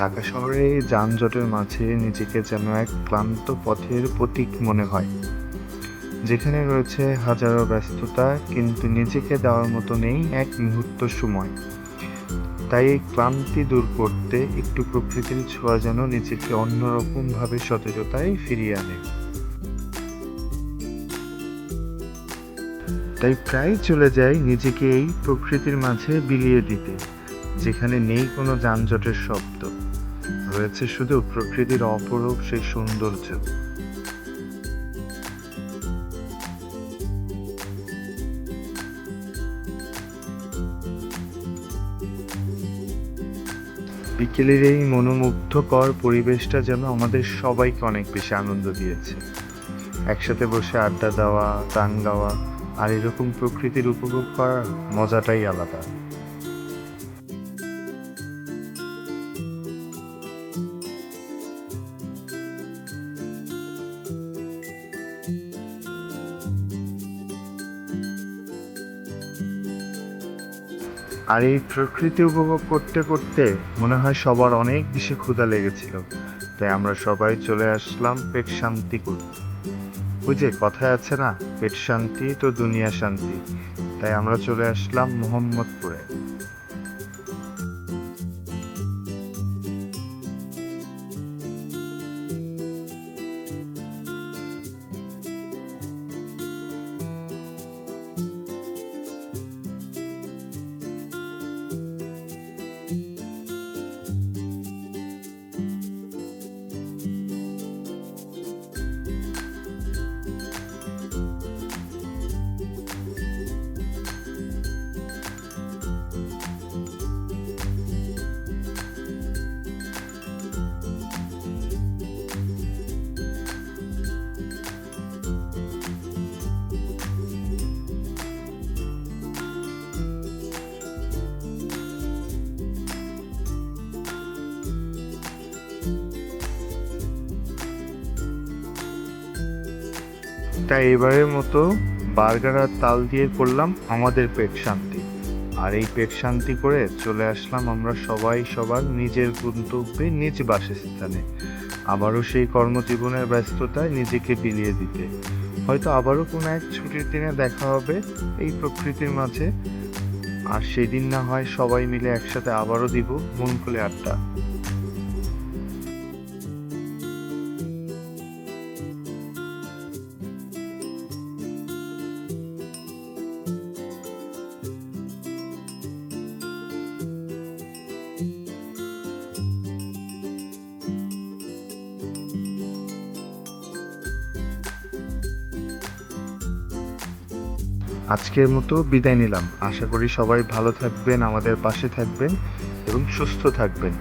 ঢাকা শহরে যানজটের মাঝে নিজেকে যেন এক ক্লান্ত পথের প্রতীক মনে হয়। যেখানে রয়েছে হাজারো ব্যস্ততা, কিন্তু নিজেকে দেওয়ার মতো নেই এক মুহূর্ত সময়। তাই এই ক্লান্তি দূর করতে একটু প্রকৃতির ছোঁয়া যেন নিজেকে অন্যরকম ভাবে সতেজতায় ফিরিয়ে আনে। তাই প্রায় চলে যাই নিজেকে এই প্রকৃতির মাঝে বিলিয়ে দিতে, যেখানে নেই কোনো যানজটের শব্দ। রয়েছে শুধু প্রকৃতির অপরূপ সেই সৌন্দর্য। বিকেলের এই মনোমুগ্ধকর পরিবেশটা যেন আমাদের সবাইকে অনেক বেশি আনন্দ দিয়েছে। একসাথে বসে আড্ডা দেওয়া, গান গাওয়া, আর এরকম প্রকৃতির উপভোগ করার মজাটাই আলাদা। আর এই প্রকৃতি উপভোগ করতে করতে মনে হয় সবার অনেক বেশি ক্ষুধা লেগেছিল। তাই আমরা সবাই চলে আসলাম পেট শান্তি করতে। বুঝে কথায় আছে না, পেট শান্তি তো দুনিয়া শান্তি। তাই আমরা চলে আসলাম মোহাম্মদপুরে। তাই এবারের মতো বার্গার আর তাল দিয়ে করলাম আমাদের পেট শান্তি। আর এই পেট শান্তি করে চলে আসলাম আমরা সবাই সবার নিজের গন্তব্যে, নিজ বাসস্থানে। আবারও সেই কর্মজীবনের ব্যস্ততায় নিজেকে বিলিয়ে দিতে। হয়তো আবারও কোনো এক ছুটির দিনে দেখা হবে এই প্রকৃতির মাঝে। আর সেদিন না হয় সবাই মিলে একসাথে আবারও দিব মন খুলে আড্ডা। আজকের মতো বিদায় নিলাম। আশা করি সবাই ভালো থাকবেন, আমাদের পাশে থাকবেন এবং সুস্থ থাকবেন।